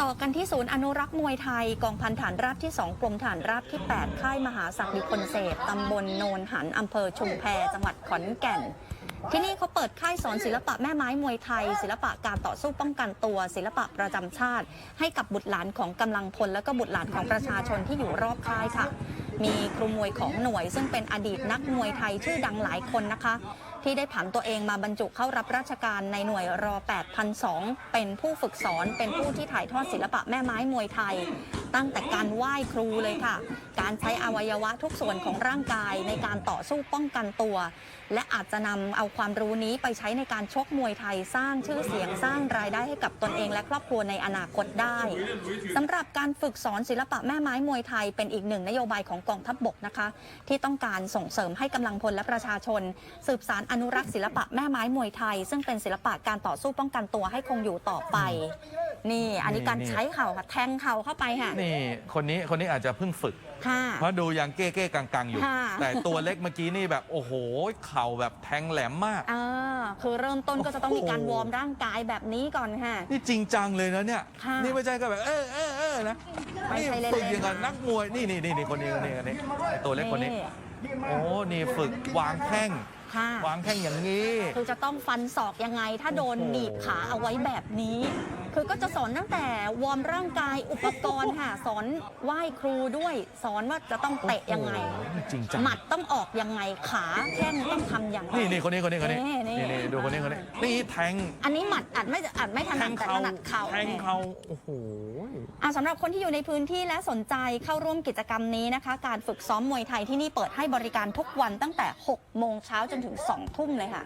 ต่อกันที่ศูนย์อนุรักษ์มวยไทย กองพันฐานราบที่ 2 กรมฐานราบที่ 8 ค่ายมหาศักดิคนเสพตำบลโนนหันอำเภอชุมแพจังหวัดขอนแก่น ที่นี่เขาเปิดค่ายสอนศิลปะแม่ไม้มวยไทย ศิลปะการต่อสู้ป้องกันตัว ศิลปะประจำชาติ ให้กับบุตรหลานของกำลังพลและก็บุตรหลานของประชาชนที่อยู่รอบค่ายค่ะมีครูมวยของหน่วยซึ่งเป็นอดีตนักมวยไทยชื่อดังหลายคนนะคะ ที่ได้ผันตัวเองมาบรรจุเข้ารับราชการในหน่วยรอ 8,002 เป็นผู้ฝึกสอน เป็นผู้ที่ถ่ายทอดศิลปะแม่ไม้มวยไทย ตั้งแต่การไหว้ครูเลยค่ะ การใช้อวัยวะทุกส่วนของร่างกายในการต่อสู้ป้องกันตัว และอาจจะนำเอาความรู้นี้ไปใช้ในการชกมวยไทยสร้างชื่อเสียงสร้างรายได้ให้กับตนเองและครอบครัวในอนาคตได้สำหรับการฝึกสอนศิลปะแม่ไม้มวยไทย เป็นอีกหนึ่งนโยบายของกองทัพบกนะคะ ที่ต้องการส่งเสริมให้กำลังพลและประชาชน สืบสารอนุรักษ์ศิลปะแม่ไม้มวยไทย ซึ่งเป็นศิลปะการต่อสู้ป้องกันตัวให้คงอยู่ต่อไป นี่อันนี้การนี่ใช้เข่าค่ะแทงเข่าเข้าไปค่ะ นี่คนนี้คนนี้อาจจะเพิ่งฝึก ค่ะ เพราะดูยังเก้เก้กังกังๆอยู่ ค่ะ แต่ตัวเล็กเมื่อกี้นี่แบบโอ้โหเข่าแบบแทงแหลมมาก อ่าคือเริ่มต้นก็จะต้องมีการโอ้โหวอร์มร่างกายแบบนี้ก่อนค่ะ นี่จริงจังเลยนะเนี่ย ค่ะนี่ไม่ใช่ก็แบบเออเออเออนะไม่นี่ใช่เล่นๆฝึกอย่างกับนักมวยนี่นี่นี่นี่คนนี้คนนี้คนนี้ไอ้ตัวเล็กคนนี้โอ้นี่ฝึกวางแข้ง ค่ะวางแข้งอย่างนี้ คือจะต้องฟันศอกยังไง ถ้าโดนโอ้โหหนีบขาเอาไว้แบบนี้ คือก็จะสอนตั้งแต่วอร์มร่างกายอุปกรณ์ค่ะ สอนไหว้ครูด้วย สอนว่าจะต้องเตะยังไงโอ้โหจริงจัง หมัดต้องออกยังไงขาแข้งต้องทำอย่างไร นี่นี่คนนี้คนนี้คนนี้นี่นี่ นี่นี่ดูคนนี้คนนี้นี่แทงอันนี้หมัดอัดไม่อัดไม่ถแทนัดงแต่เข่าถนัดเข่าแทงเข่าโอ้โห อะสำหรับคนที่อยู่ในพื้นที่และสนใจเข้าร่วมกิจกรรมนี้นะคะ การฝึกซ้อมมวยไทยที่นี่เปิดให้บริการทุกวันตั้งแต่ 6 โมงเช้าจนถึง 2 ทุ่มเลยค่ะ